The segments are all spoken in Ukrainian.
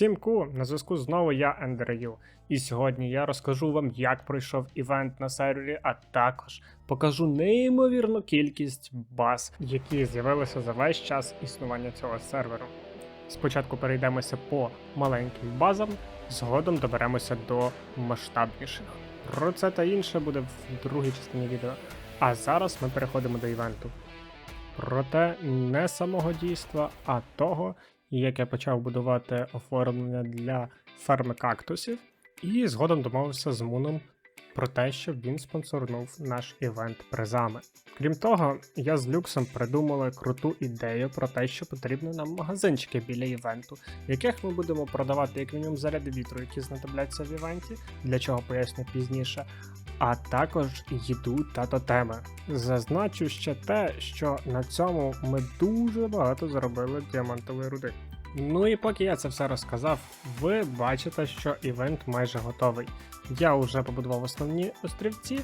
Всім ку, на зв'язку знову я Ендерю. І сьогодні я розкажу вам, як пройшов івент на сервері, а також покажу неймовірну кількість баз, які з'явилися за весь час існування цього серверу. Спочатку перейдемося по маленьким базам, згодом доберемося до масштабніших. Про це та інше буде в другій частині відео. А зараз ми переходимо до івенту. Проте не самого дійства, а того, як я почав будувати оформлення для ферми кактусів, і згодом домовився з Муном про те, щоб він спонсорнув наш івент призами. Крім того, я з люксом придумали круту ідею про те, що потрібно нам магазинчики біля івенту, в яких ми будемо продавати як мінімум заряди вітру, які знадобляться в івенті, для чого поясню пізніше. А також їду та тотеми. Зазначу ще те, що на цьому ми дуже багато заробили діамантової руди. Ну і поки я це все розказав, ви бачите, що івент майже готовий. Я вже побудував основні острівці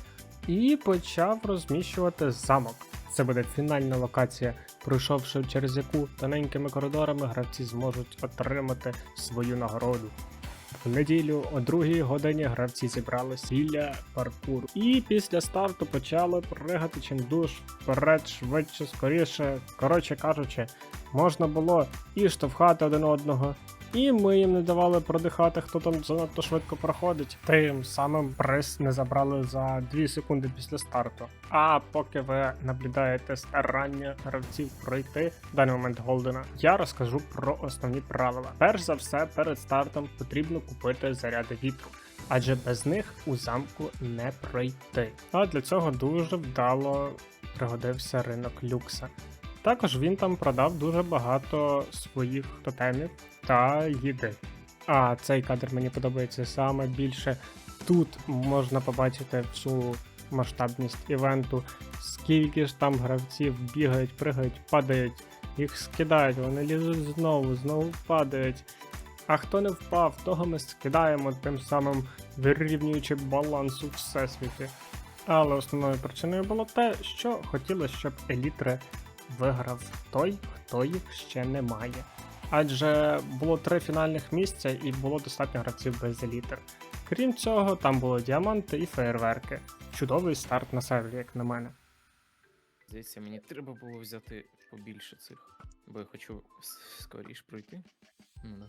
і почав розміщувати замок. Це буде фінальна локація, пройшовши через яку тоненькими коридорами гравці зможуть отримати свою нагороду. В неділю о другій годині гравці зібрались біля паркуру. І після старту почали пригати чимдуж вперед, швидше, скоріше. Коротше кажучи, можна було і штовхати один одного, і ми їм не давали продихати, хто там занадто швидко проходить. Тим самим приз не забрали за 2 секунди після старту. А поки ви наблюдаєте старання гравців пройти в даний момент Голдена, я розкажу про основні правила. Перш за все, перед стартом потрібно купити заряди вітру. Адже без них у замку не пройти. А для цього дуже вдало пригодився ринок люкса. Також він там продав дуже багато своїх тотемів та їди. А цей кадр мені подобається саме більше. Тут можна побачити всю масштабність івенту, скільки ж там гравців бігають, пригають, падають, їх скидають, вони лізуть знову, знову падають. А хто не впав, того ми скидаємо, тим самим вирівнюючи баланс у всесвіті. Але основною причиною було те, що хотілося, щоб елітри виграв той, хто їх ще не має. Адже було три фінальних місця і було достатньо гравців без елітер. Крім цього, там були діаманти і феєрверки. Чудовий старт на сервері, як на мене. Здається, мені треба було взяти побільше цих, бо я хочу с- скоріш пройти. Ну.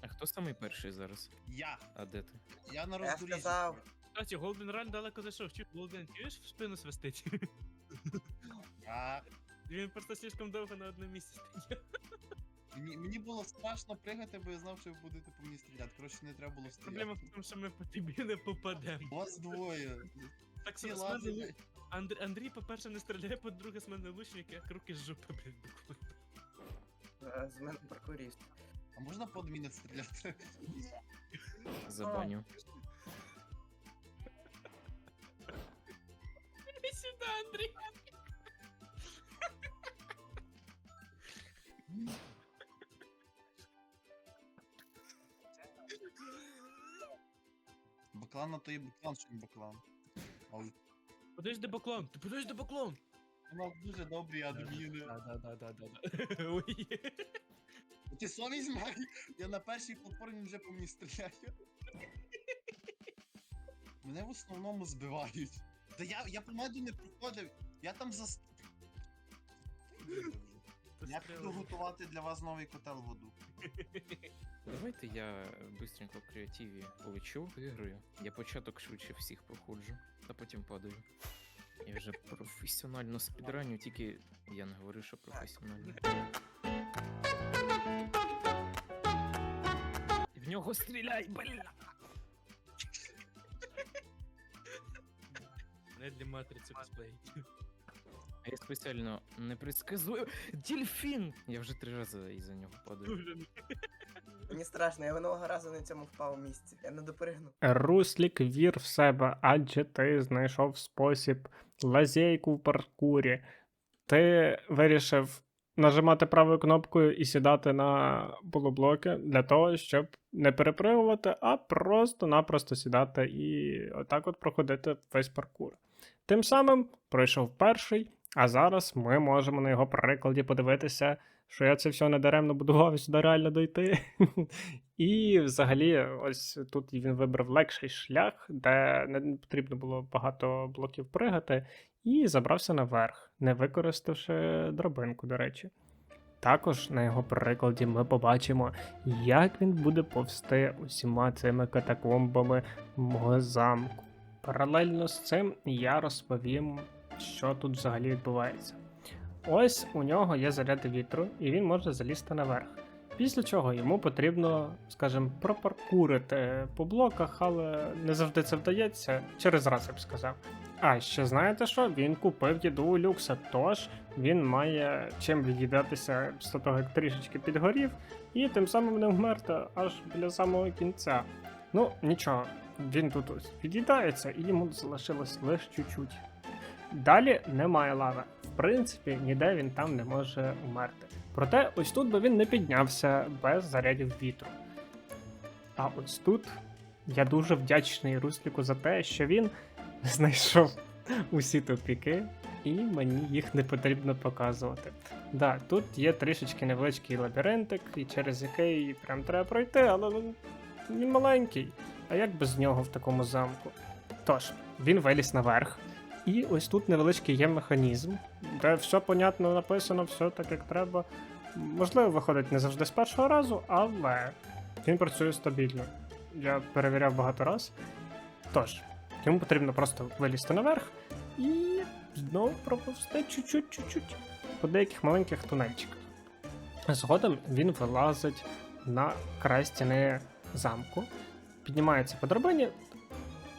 А хто самий перший зараз? Я. А де ти? Я на Я роздоріжжі. Кстати, Голден реально далеко зайшов. Чув, Голден, чуєш в спину свистить? А, Він просто слишком довго на одному місці стояв. мені, мені було страшно пригати, бо я знав, що ви будете по мені стріляти. Коротше, не треба було стріляти. Проблема в тому, що ми по тобі не попадемо. Вас двоє. Так Всі що мене Андр... Андрій, по-перше, не стріляє, по-друге, з мене лучник, як руки з жопи, блядь, буквально. е, З мене паркуріст. А можна по адміну стріляти? Забаню. Іди сюди, Андрій! Баклан на то є баклан, що не баклан. Ой. Подожди баклон, ти подожди баклон! У нас дуже добрі адміни. Да-да-да-да-да. Ой. Ти совість май? Я на першій платформі вже по мені стріляю. Мене в основному збивають. Та я, я по меду не проходив. Я там за. Я піду готувати для вас новий котел воду. Давайте я быстренько в креативі полечу, виграю. Я початок швидше всіх проходжу, а потім падаю. Я вже професіонально спідраню, тільки я не говорю, що професіонально. В нього стріляй, бля! Не для матриці косплей. А Я спеціально не предсказую. Дельфін! Я вже три рази із-за нього падаю. Мені страшно, я минулого разу на цьому впав у місці. Я не допригну. Руслік вір в себе, адже ти знайшов спосіб лазейку в паркурі. Ти вирішив нажимати правою кнопкою і сідати на полублоки для того, щоб не перепригувати, а просто-напросто сідати і отак от проходити весь паркур. Тим самим пройшов перший, а зараз ми можемо на його прикладі подивитися, що я це все недаремно будував сюди реально дойти. І взагалі, ось тут він вибрав легший шлях, де не потрібно було багато блоків пригати, і забрався наверх, не використавши драбинку, до речі. Також на його прикладі ми побачимо, як він буде повсти усіма цими катакомбами мого замку. Паралельно з цим я розповім, що тут взагалі відбувається. Ось у нього є заряди вітру, і він може залізти наверх. Після чого йому потрібно, скажімо, пропаркурити по блоках, але не завжди це вдається, через раз я б сказав. А ще знаєте що? Він купив їду у люкса, тож він має чим від'їдатися після того, як трішечки підгорів, і тим самим не вмерти аж біля самого кінця. Ну, нічого, він тут ось від'їдається, і йому залишилось лише чуть-чуть. Далі немає лави. В принципі, ніде він там не може умерти. Проте ось тут би він не піднявся без зарядів вітру. А ось тут я дуже вдячний Русліку за те, що він знайшов усі тупіки, і мені їх не потрібно показувати. Да, тут є трішечки невеличкий лабіринтик, і через який прям треба пройти, але він, маленький. А як без нього в такому замку? Тож, він виліз наверх. І ось тут невеличкий є механізм, де все понятно написано, все так як треба. Можливо, виходить не завжди з першого разу, але він працює стабільно. Я перевіряв багато раз. Тож, йому потрібно просто вилізти наверх і знову проповсти чуть-чуть, чуть-чуть по деяких маленьких тунельчиках. Згодом він вилазить на край стіни замку, піднімається по драбині,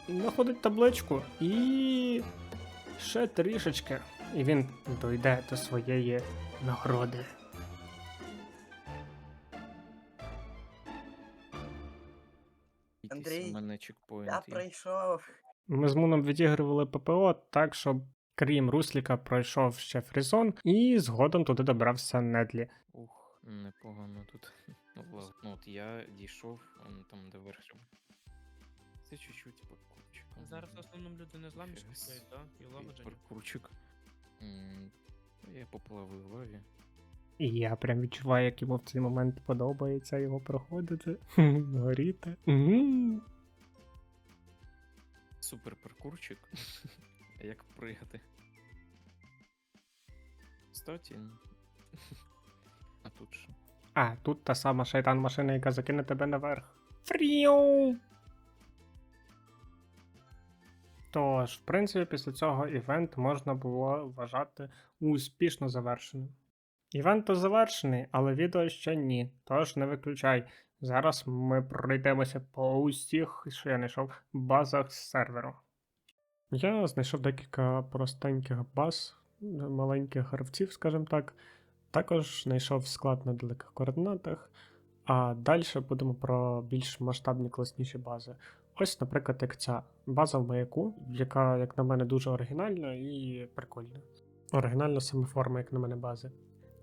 знаходить табличку і ще трішечки, і він дойде до своєї нагороди. Андрій. Я є. пройшов. Ми з Муном відігрували ППО так, щоб крім Русліка пройшов ще Фрізон, і згодом туди добрався Недлі. Ух, непогано тут. Ну. Ну от я дійшов там, де верх. Це чуть-чуть. Зараз в основному люди не зламі Щас. шукають, так? І лагодження. Паркурчик. М, Я поплавив в лаві. І я прям відчуваю, як йому в цей момент подобається його проходити, горіти. Мгм. Супер паркурчик. А Як пригати? Кстати. А тут що? А, тут та сама шайтан машина, яка закине тебе наверх. Фріу! Тож, в принципі, після цього івент можна було вважати успішно завершеним. Івент то завершений, але відео ще ні, тож не виключай. Зараз ми пройдемося по усіх, що я знайшов, базах серверу. Я знайшов декілька простеньких баз, маленьких гравців, скажімо так. Також знайшов склад на далеких координатах, а далі будемо про більш масштабні класніші бази. Ось, наприклад, як ця база в маяку, яка, як на мене, дуже оригінальна і прикольна. Оригінальна саме форма, як на мене, бази.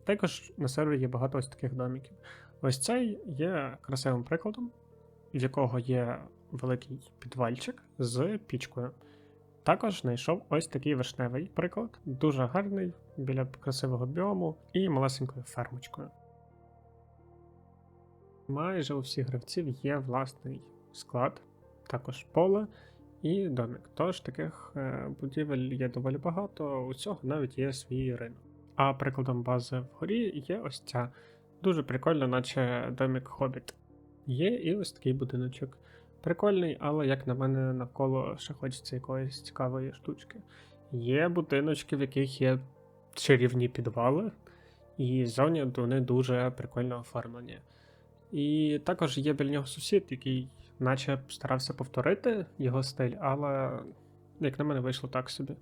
Також на сервері є багато ось таких домиків. Ось цей є красивим прикладом, в якого є великий підвальчик з пічкою. Також знайшов ось такий вишневий приклад, дуже гарний, біля красивого біому і малесенькою фермочкою. Майже у всіх гравців є власний склад, також поле і домик. Тож таких е, будівель є доволі багато, у цього навіть є свій ринок. А прикладом бази вгорі є ось ця. Дуже прикольно, наче домик Хобіт. Є і ось такий будиночок. Прикольний, але як на мене, навколо ще хочеться якоїсь цікавої штучки. Є будиночки, в яких є чарівні підвали, і зовні вони дуже прикольно оформлені. І також є біля нього сусід, який наче старався повторити його стиль, але, як на мене, вийшло так собі.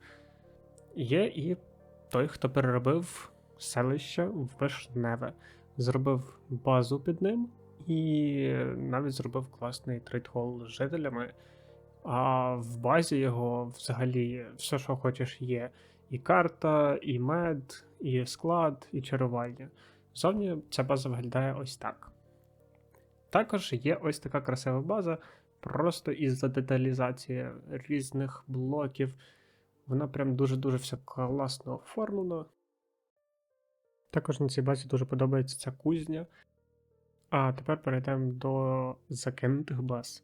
Є і той, хто переробив селище в вишневе, зробив базу під ним і навіть зробив класний трейдхол з жителями. А в базі його взагалі все, що хочеш, є. І карта, і мед, і склад, і чарування. Зовні ця база виглядає ось так. Також є ось така красива база, просто із-за деталізації різних блоків. Вона прям дуже-дуже все класно оформлена. Також на цій базі дуже подобається ця кузня. А тепер перейдемо до закинутих баз.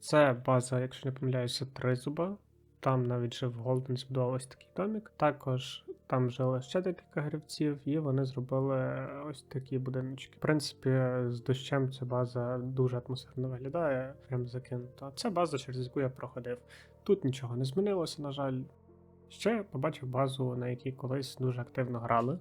Це база, якщо не помиляюся, тризуба. Там навіть жив Голден збудував ось такий домик. Також там жили ще декілька гравців, і вони зробили ось такі будиночки. В принципі, з дощем ця база дуже атмосферно виглядає, прям закинута. Це база, через яку я проходив. Тут нічого не змінилося, на жаль. Ще побачив базу, на якій колись дуже активно грали.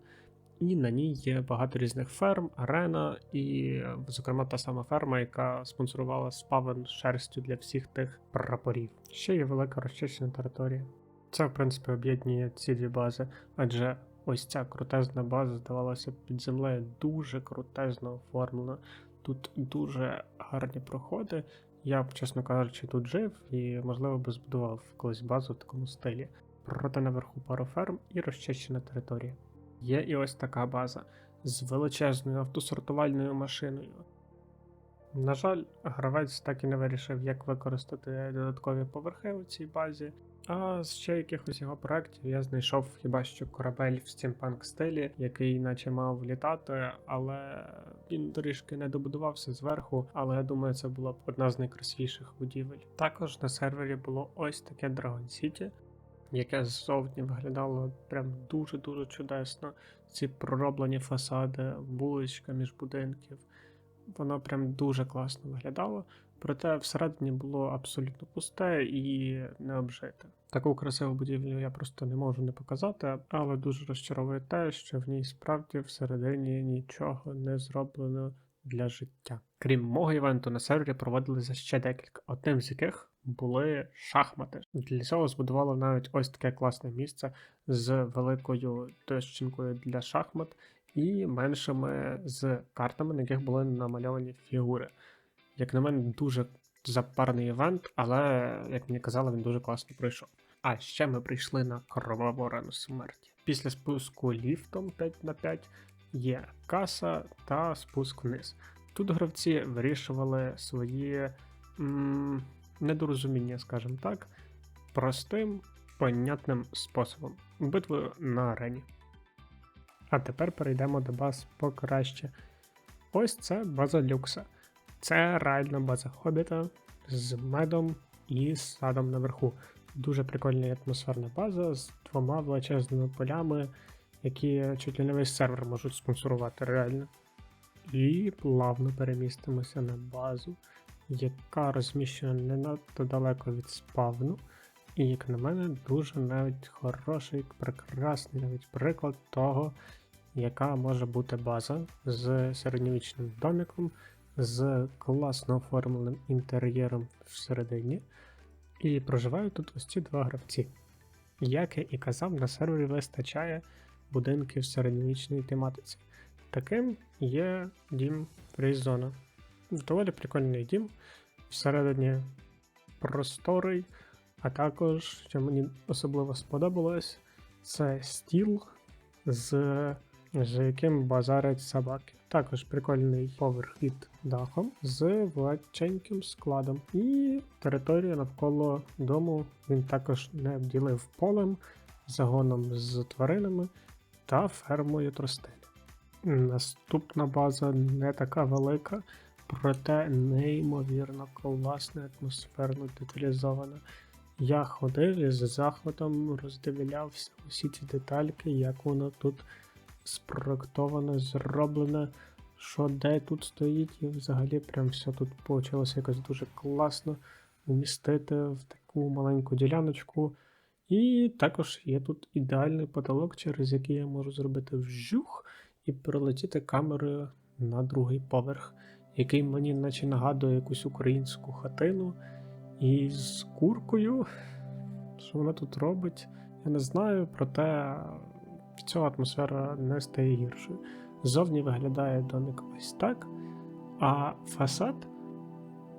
І на ній є багато різних ферм, арена, і, зокрема, та сама ферма, яка спонсорувала спавен шерстю для всіх тих прапорів. Ще є велика розчищена територія. Це, в принципі, об'єднує ці дві бази, адже ось ця крутезна база, здавалося, під землею дуже крутезно оформлена. Тут дуже гарні проходи. Я б, чесно кажучи, тут жив і, можливо, би збудував колись базу в такому стилі. Проте наверху пару ферм і розчищена територія. Є і ось така база з величезною автосортувальною машиною. На жаль, гравець так і не вирішив, як використати додаткові поверхи у цій базі. А з ще якихось його проєктів я знайшов хіба що корабель в стімпанк стилі, який наче мав літати, але він трішки не добудувався зверху. Але я думаю, це була б одна з найкрасивіших будівель. Також на сервері було ось таке Dragon City, яке ззовні виглядало прям дуже-дуже чудесно. Ці пророблені фасади, вуличка між будинків. Воно прям дуже класно виглядало. Проте всередині було абсолютно пусте і не обжите. Таку красиву будівлю я просто не можу не показати, але дуже розчаровує те, що в ній справді всередині нічого не зроблено для життя. Крім мого івенту, на сервері проводилися ще декілька, одним з яких були шахмати. Для цього збудувало навіть ось таке класне місце з великою дощинкою для шахмат і меншими з картами, на яких були намальовані фігури. Як на мене, дуже запарний івент, але, як мені казали, він дуже класно пройшов. А ще ми прийшли на кроваву рану смерті. Після спуску ліфтом 5 на 5 є каса та спуск вниз. Тут гравці вирішували свої м- недорозуміння, скажімо так, простим, понятним способом битвою на арені. А тепер перейдемо до баз покраще. Ось це база люкса. Це реальна база хобіта з медом і садом наверху. Дуже прикольна атмосферна база з двома величезними полями, які чуть ли не весь сервер можуть спонсорувати реально. І плавно перемістимося на базу, яка розміщена не надто далеко від спавну. І, як на мене, дуже навіть хороший, прекрасний навіть приклад того, яка може бути база з середньовічним домиком, з класно оформленим інтер'єром всередині. І проживають тут ось ці два гравці. Як я і казав, на сервері вистачає будинків середньовічної тематиці. Таким є дім Фрейзона. Доволі прикольний дім. Всередині просторий, а також, що мені особливо сподобалось, це стіл, з, з яким базарять собаки. Також прикольний поверх під дахом з величеньким складом. І територія навколо дому він також не обділив полем, загоном з тваринами та фермою тростини. Наступна база не така велика, проте неймовірно класна, атмосферно деталізована. Я ходив і з захватом роздивлявся усі ці детальки, як воно тут спроектовано, зроблено, що де тут стоїть, і взагалі прям все тут вийшло якось дуже класно вмістити в таку маленьку діляночку. І також є тут ідеальний потолок, через який я можу зробити вжух і пролетіти камерою на другий поверх, який мені наче нагадує якусь українську хатину. І з куркою, що вона тут робить, я не знаю, проте цього атмосфера не стає гіршою. Ззовні виглядає домик ось так, а фасад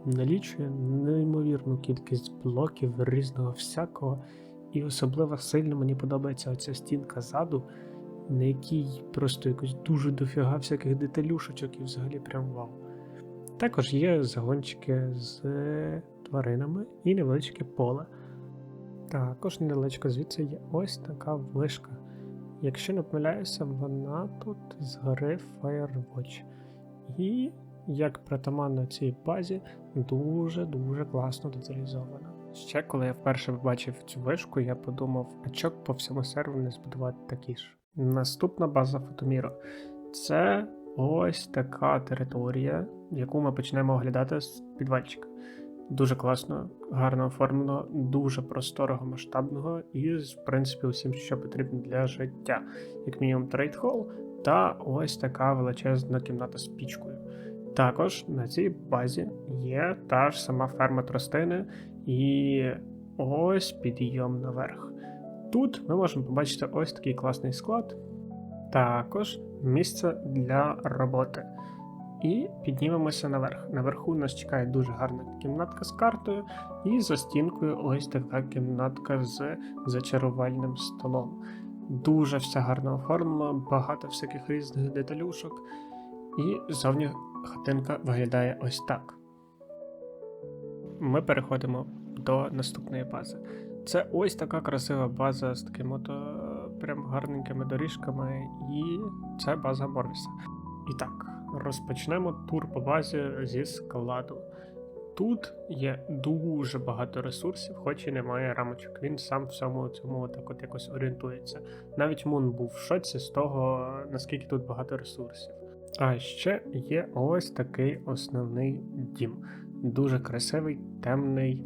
налічує неймовірну кількість блоків різного всякого. І особливо сильно мені подобається оця стінка ззаду, на якій просто якось дуже дофіга всяких деталюшечок і взагалі прям вау. Також є загончики з тваринами і невеличке поле. Також недалечко звідси є ось така вишка, Якщо не помиляюся, вона тут згори Firewatch. І, як притаманно цій базі, дуже-дуже класно деталізована. Ще коли я вперше побачив цю вишку, я подумав, а чок по всьому серверу не збудувати такі ж. Наступна база Фотоміро. Це ось така територія, яку ми почнемо оглядати з підвальчика. Дуже класно, гарно оформлено, дуже просторого, масштабного і, в принципі, усім, що потрібно для життя. Як мінімум, трейд-холл та ось така величезна кімната з пічкою. Також на цій базі є та ж сама ферма тростини і ось підйом наверх. Тут ми можемо побачити ось такий класний склад, також місце для роботи. І піднімемося наверх. Наверху нас чекає дуже гарна кімнатка з картою, і за стінкою ось така кімнатка з зачарувальним столом. Дуже все гарно оформлено, багато всяких різних деталюшок. І зовні хатинка виглядає ось так. Ми переходимо до наступної бази. Це ось така красива база з такими от, е, прям гарненькими доріжками, і це база Морвіса. І так, розпочнемо тур по базі зі складу. Тут є дуже багато ресурсів, хоч і немає рамочок. Він сам в цьому цьому так от якось орієнтується. Навіть Мун був в шоці з того, наскільки тут багато ресурсів. А ще є ось такий основний дім. Дуже красивий, темний,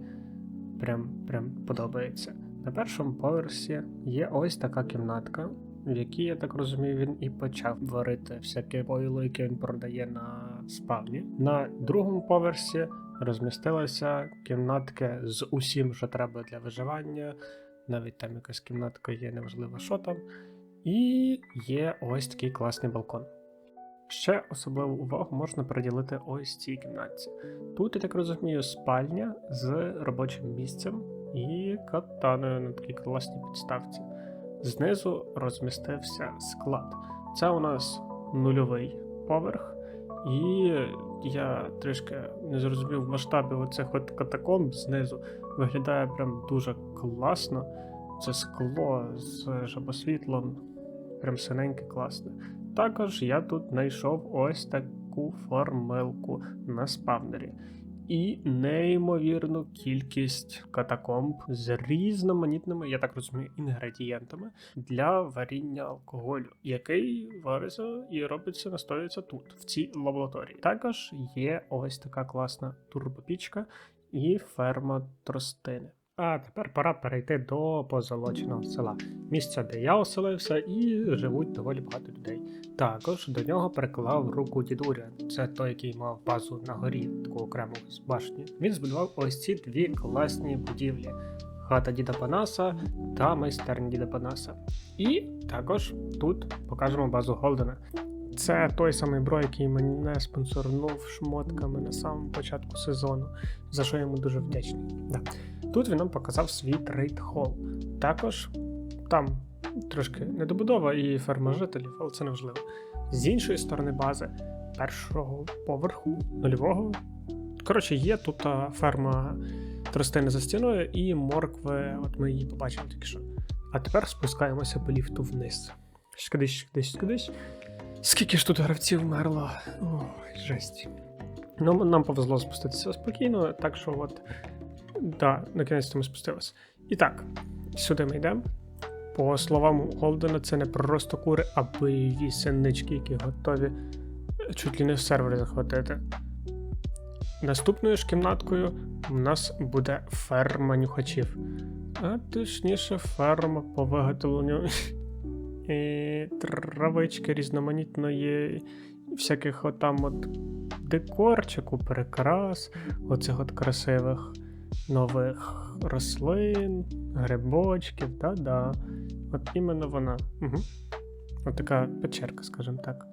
прям, прям подобається. На першому поверсі є ось така кімнатка, в якій, я так розумію, він і почав варити всяке пойло, яке він продає на спавні. На другому поверсі розмістилися кімнатки з усім, що треба для виживання. Навіть там якась кімнатка є, неважливо, що там. І є ось такий класний балкон. Ще особливу увагу можна приділити ось цій кімнатці. Тут, я так розумію, спальня з робочим місцем і катаною на такій класній підставці. Знизу розмістився склад. Це у нас нульовий поверх, і я трішки не зрозумів в масштабі оцих от катакомб знизу. Виглядає прям дуже класно. Це скло з жабосвітлом, прям синеньке класне. Також я тут знайшов ось таку формилку на спавнері. І неймовірну кількість катакомб з різноманітними, я так розумію, інгредієнтами для варіння алкоголю, який вариться і робиться, настоюється тут, в цій лабораторії. Також є ось така класна турбопічка і ферма тростини. А тепер пора перейти до позолоченого села, місця, де я оселився, і живуть доволі багато людей. Також до нього приклав руку дідуря. Це той, який мав базу на горі, таку окрему з башні. Він збудував ось ці дві класні будівлі: хата діда Панаса та майстерня діда Панаса. І також тут покажемо базу Голдена. Це той самий бро, який мене спонсорнув шмотками на самому початку сезону, за що я йому дуже вдячний. Да. Тут він нам показав свій трейд хол. Також там трошки недобудова і ферма жителів, але це не важливо. З іншої сторони бази, першого поверху, нульового. Коротше, є тут ферма тростини за стіною і моркви, от ми її побачили тільки що. А тепер спускаємося по ліфту вниз. Шкадись, кудись, кудись. Скільки ж тут гравців вмерло? Ой, жесть. Ну, нам повезло спуститися спокійно, так що от. Да, накінець ми спустилися. І так, сюди ми йдемо. По словам Голдена, це не просто кури, а бойові синички, які готові чуть ли не в сервер захватити. Наступною ж кімнаткою у нас буде ферма нюхачів. А точніше, ферма по виготовленню і травички різноманітної, всяких отам от декорчику, прикрас, оцих от красивих нових рослин, грибочків, да-да. От іменно вона. Угу. От така печерка, скажімо так.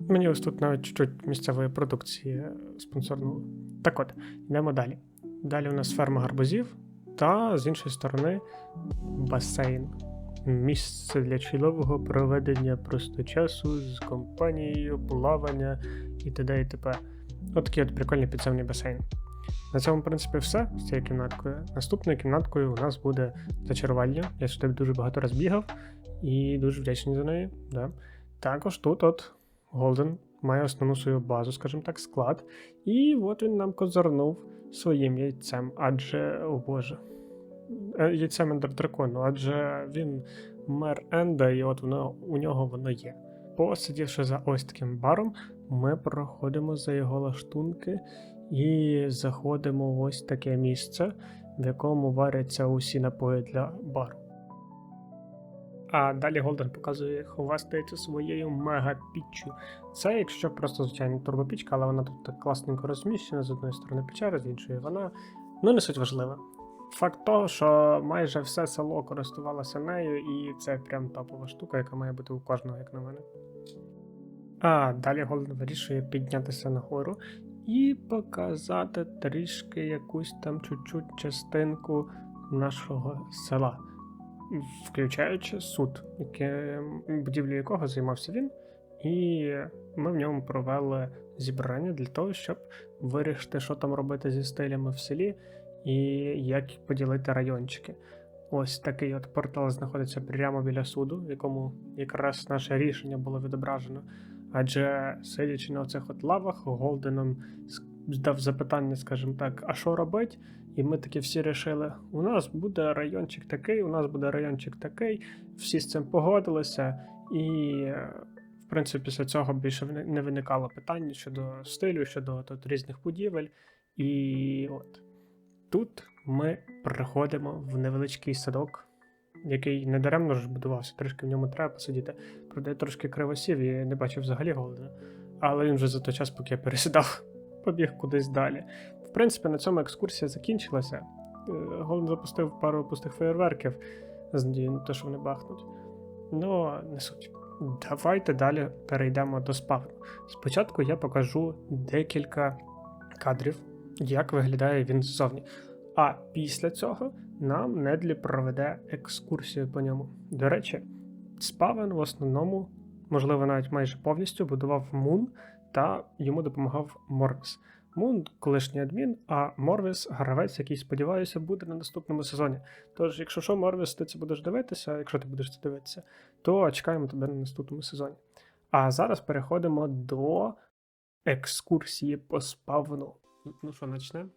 Мені ось тут навіть чуть-чуть місцевої продукції спонсорнули. Так от, йдемо далі. Далі у нас ферма гарбузів, та з іншої сторони басейн. Місце для чудового проведення просто часу з компанією, плавання і т.д. і т.п. От такий от прикольний підземний басейн. На цьому, в принципі, все з цією кімнаткою. Наступною кімнаткою у нас буде зачарування. Я сюди дуже багато раз бігав, і дуже вдячні за неї. Да. Також тут от Голден має основну свою базу, скажімо так, склад. І от він нам козирнув своїм яйцем, адже, о боже, е, яйцем ендердракону, адже він мер Енда, і от воно у нього воно є. Посидівши за ось таким баром, ми проходимо за його лаштунки і заходимо в ось таке місце, в якому варяться усі напої для бару. А далі Голден показує, як хвастається своєю мега-піччю. Це, якщо просто звичайна турбопічка, але вона тут так класненько розміщена, з одної сторони печера, з іншої вона. Ну, не суть важливо. Факт того, що майже все село користувалося нею, і це прям топова штука, яка має бути у кожного, як на мене. А далі Голден вирішує піднятися нагору і показати трішки якусь там чуть-чуть частинку нашого села, включаючи суд, яке, будівлю якого займався він, і ми в ньому провели зібрання для того, щоб вирішити, що там робити зі стилями в селі і як поділити райончики. Ось такий от портал знаходиться прямо біля суду, в якому якраз наше рішення було відображено. Адже сидячи на оцих от лавах, Голденом здав запитання, скажімо так, а що робить? І ми таки всі рішили: у нас буде райончик такий, у нас буде райончик такий. Всі з цим погодилися, і в принципі після цього більше не- не виникало питань щодо стилю, щодо тут різних будівель. І от тут ми приходимо в невеличкий садок, який недаремно ж будувався, трішки в ньому треба посидіти. Я трошки кривосів і не бачив взагалі Голдена. Але він вже за той час, поки я пересідав, побіг кудись далі. В принципі, на цьому екскурсія закінчилася. Е, Голден запустив пару пустих феєрверків з надією на те, що вони бахнуть. Ну, не суть. Давайте далі перейдемо до спавну. Спочатку я покажу декілька кадрів, як виглядає він ззовні. А після цього нам Недлі проведе екскурсію по ньому. До речі, Спавен в основному, можливо, навіть майже повністю будував Мун та йому допомагав Морвіс. Мун колишній адмін, а Морвіс гравець, який, сподіваюся, буде на наступному сезоні. Тож, якщо що, Морвіс, ти це будеш дивитися, якщо ти будеш це дивитися, то чекаємо тебе на наступному сезоні. А зараз переходимо до екскурсії по спавну. Ну що, почнемо?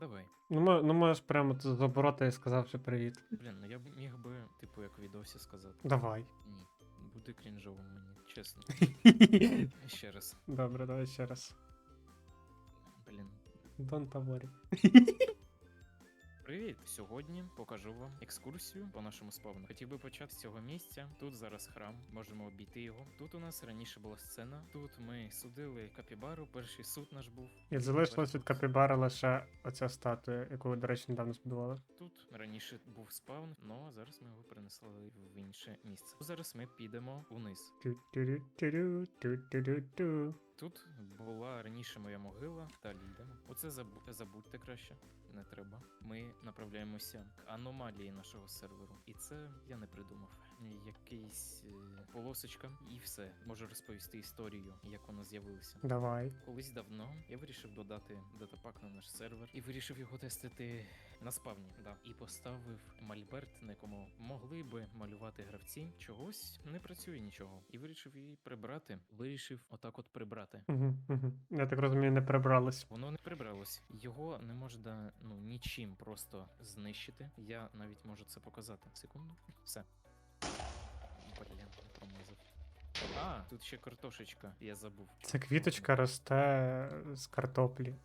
Давай. Ну, мо- ну можеш прямо з оборота і сказавши привіт. Блін, ну я б міг би, типу, як відосі сказати. Давай. Ні. Буде крінжово мені, чесно. Ще раз. Добре, давай ще раз. Блін. Дон Паворі. Привіт! Сьогодні покажу вам екскурсію по нашому спавну. Хотів би почати з цього місця. Тут зараз храм, можемо обійти його. Тут у нас раніше була сцена. Тут ми судили капібару. Перший суд наш був. І залишилось від Капібара лише оця статуя, яку, до речі, недавно збудували. Тут раніше був спавн, ну а зараз ми його перенесли в інше місце. Зараз ми підемо униз. Тю-тю-рю-тю. Тут була раніше моя могила. Далі йдемо. Оце забу- забудьте краще. Не треба. Ми направляємося к аномалії нашого серверу. І це я не придумав. Якийсь е, полосочка, і все. Можу розповісти історію, як вона з'явилася. Давай. Колись давно я вирішив додати датапак на наш сервер і вирішив його тестити на спавні. Да. І поставив мольберт, на якому могли би малювати гравці. Чогось не працює нічого. І вирішив її прибрати. Вирішив отак от прибрати. Угу, угу. Я так розумію, не прибрались. Воно не прибралось. Його не можна ну нічим просто знищити. Я навіть можу це показати. Секунду. Все. Блін, промазав. А, тут ще картошечка, я забув. Ця квіточка росте з картоплі.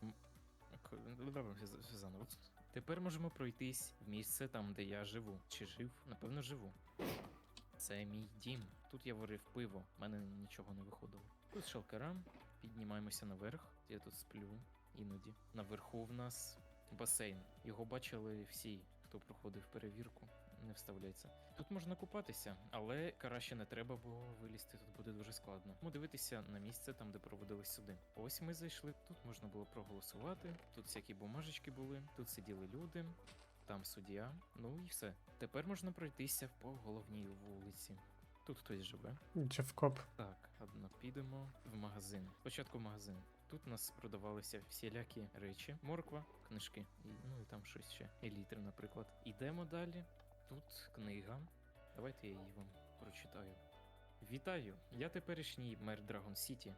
К- ну, Давай з- заново. Тепер можемо пройтись в місце там, де я живу. Чи жив? Напевно, живу. Це мій дім. Тут я варив пиво, в мене нічого не виходило. Тут шалкера, піднімаємося наверх. Я тут сплю іноді. Наверху в нас басейн. Його бачили всі, хто проходив перевірку. Не вставляється. Тут можна купатися, але краще не треба, бо вилізти тут буде дуже складно. Тому дивитися на місце там, де проводились суди. Ось ми зайшли. Тут можна було проголосувати. Тут всякі бумажечки були. Тут сиділи люди. Там суддя. Ну і все. Тепер можна пройтися по головній вулиці. Тут хтось живе. Джефкоп. Так, одно підемо в магазин. Спочатку в магазин. Тут у нас продавалися всілякі речі, морква, книжки, і, ну і там щось ще. Елітри, наприклад. Ідемо далі. Тут книга. Давайте я її вам прочитаю. Вітаю! Я теперішній мер Драгон Сіті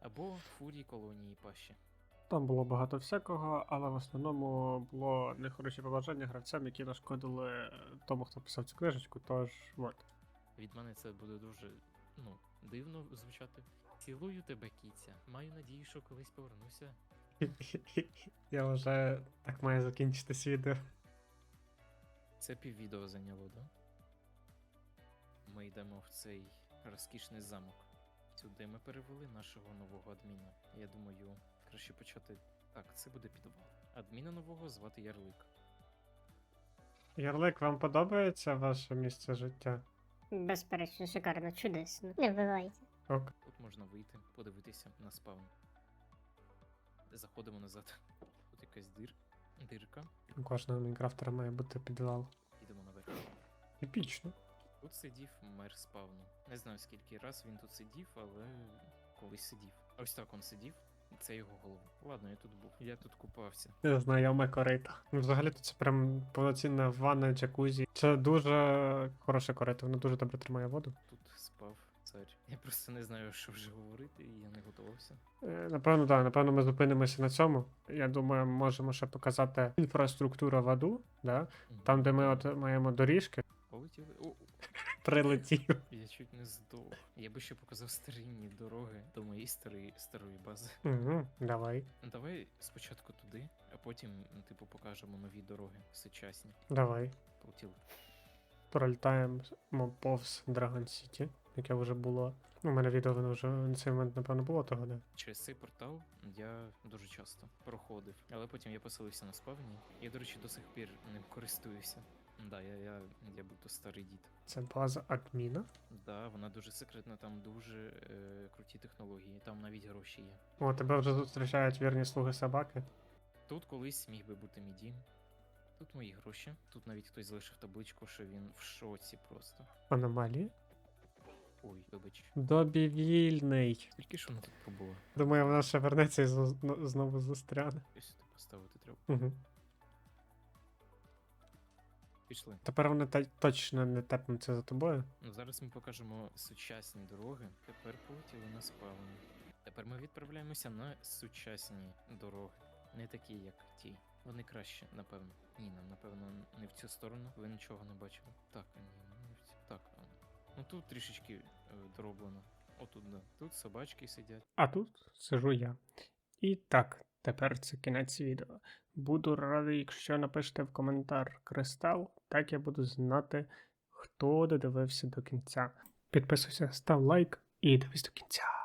або Фурії колонії Пащі. Там було багато всякого, але в основному було нехороші побажання гравцям, які нашкодили е, тому, хто писав цю книжечку. Тож от. Від мене це буде дуже ну, дивно звучати. Цілую тебе, кіця. Маю надію, що колись повернуся. Я вважаю, так має закінчитись відео. Це піввідео зайняло, да? Ми йдемо в цей розкішний замок. Сюди ми перевели нашого нового адміна. Я думаю, краще почати. Так, це буде підвал. Адміна нового звати Ярлик. Ярлик, вам подобається ваше місце життя? Безперечно, шикарно, чудесно. Не вбивайте. Ок. Тут можна вийти, подивитися на спавн. Заходимо назад. Тут якась дир... дирка. У кожного мінкрафтера має бути підвал. Йдемо наверх. Епічно. Тут сидів мер спавну. Не знаю скільки раз він тут сидів, але колись сидів. Ось так він сидів. Це його голова. Ладно, я тут був. Я тут купався. Знайоме корито. Взагалі то це прям повноцінна ванна джакузі. Це дуже хороше корито, воно дуже добре тримає воду. Тут цар. Я просто не знаю, що вже говорити, і я не готувався. Е, Напевно, так, напевно, ми зупинимося на цьому. Я думаю, можемо ще показати інфраструктуру в аду, да? там, де ми от маємо доріжки, Полетіли. О, прилетів. я чуть не здох. Я би ще показав старинні дороги до моєї старої старої бази. Угу, давай, Давай спочатку туди, а потім, ну, типу, покажемо нові дороги сучасні. давай. Полетіли. Пролітаємо повз Dragon City, яке вже було. У мене відео воно вже на цей момент, напевно, було того, да? Через цей портал я дуже часто проходив, але потім я поселився на спавні. Я, до речі, до сих пір ним користуюся. Да, я, я, я був то старий дід. Це база адміна. Да, вона дуже секретна, там дуже е, круті технології, там навіть гроші є. О, тебе вже зустрічають вірні слуги собаки. Тут колись міг би бути мій дім. Тут мої гроші. Тут навіть хтось залишив табличку, що він в шоці просто. Аномалії. Ой, вибач. Добі вільний. Тільки що вона тут пробула? Думаю, вона ще вернеться і зно- зно- знову застряне. Ось сюди поставити треба. Угу. Пішли. Тепер вони та- точно не тепнуться за тобою. Ну, зараз ми покажемо сучасні дороги. Тепер полетіли на спавні. Тепер ми відправляємося на сучасні дороги. Не такі, як ті. Вони краще, напевно. Ні, нам, напевно, не в цю сторону. Ви нічого не бачили. Так, ні, ну тут трішечки е, дороблено. Отут, да. Тут собачки сидять. А тут сижу я. І так, тепер це кінець відео. Буду радий, якщо напишете в коментар кристал, так я буду знати, хто додивився до кінця. Підписуйся, став лайк і дивись до кінця.